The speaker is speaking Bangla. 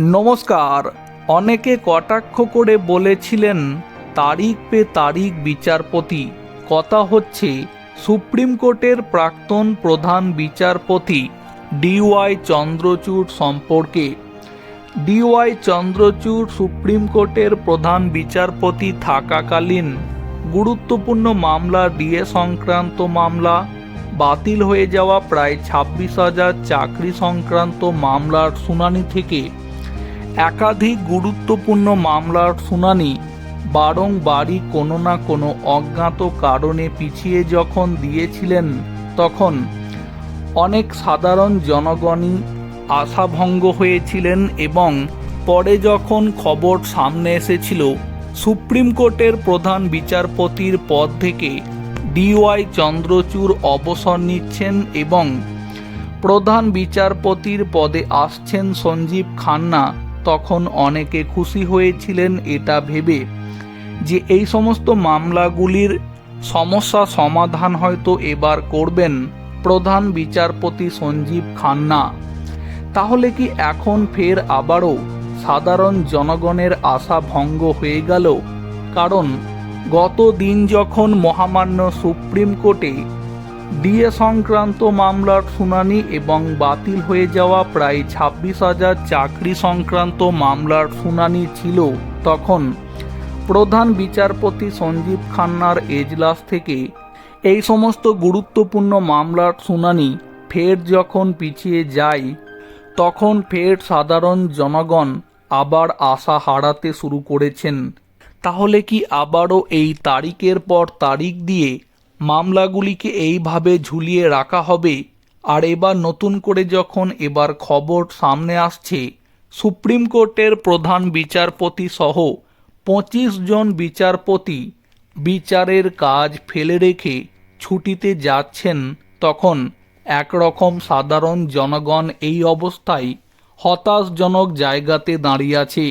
নমস্কার। অনেকে কটাক্ষ করে বলেছিলেন, তারিখ পে তারিখ বিচারপতি। কথা হচ্ছে, সুপ্রিম কোর্টের প্রাক্তন প্রধান বিচারপতি ডিওয়াই চন্দ্রচূড় সম্পর্কে। ডিওয়াই চন্দ্রচূড় সুপ্রিম কোর্টের প্রধান বিচারপতি থাকাকালীন গুরুত্বপূর্ণ মামলা, ডিএ সংক্রান্ত মামলা, বাতিল হয়ে যাওয়া প্রায় ছাব্বিশ হাজার চাকরি সংক্রান্ত মামলার শুনানি থেকে একাধিক গুরুত্বপূর্ণ মামলার শুনানি বারংবারই কোনো না কোনো অজ্ঞাত কারণে পিছিয়ে যখন দিয়েছিলেন, তখন অনেক সাধারণ জনগণই আশাভঙ্গ হয়েছিলেন এবং পরে যখন খবর সামনে এসেছিল, সুপ্রিম কোর্টের প্রধান বিচারপতির পদ থেকে ডিওয়াই চন্দ্রচূড় অবসর নিচ্ছেন এবং প্রধান বিচারপতির পদে আসছেন সঞ্জীব খান্না। তখন অনেকে খুশি হয়েছিলেন এটা ভেবে যে এই সমস্ত মামলাগুলির সমস্যা সমাধান হয়তো এবার করবেন প্রধান বিচারপতি সঞ্জীব খান্না। তাহলে কি এখন ফের আবারও সাধারণ জনগণের আশা ভঙ্গ হয়ে গেল? কারণ গত দিন যখন মহামান্য সুপ্রিম কোর্টে ডিএ সংক্রান্ত মামলার শুনানি এবং বাতিল হয়ে যাওয়া প্রায় ছাব্বিশ হাজার চাকরি সংক্রান্ত মামলার শুনানি ছিল তখন। প্রধান বিচারপতি সঞ্জীব খান্নার এজলাস থেকে এই সমস্ত গুরুত্বপূর্ণ মামলার শুনানি ফের যখন পিছিয়ে যায়, তখন ফের সাধারণ জনগণ আবার আশা হারাতে শুরু করেছেন। তাহলে কি আবারও এই তারিখের পর তারিখ দিয়ে মামলাগুলিকে এইভাবে ঝুলিয়ে রাখা হবে, আর এবার নতুন করে যখন এবার খবর সামনে আসছে, সুপ্রিম কোর্টের প্রধান বিচারপতি সহ পঁচিশ জন বিচারপতি বিচারের কাজ ফেলে রেখে ছুটিতে যাচ্ছেন, তখন একরকম সাধারণ জনগণ এই অবস্থায় হতাশজনক জায়গাতে দাঁড়িয়ে আছে।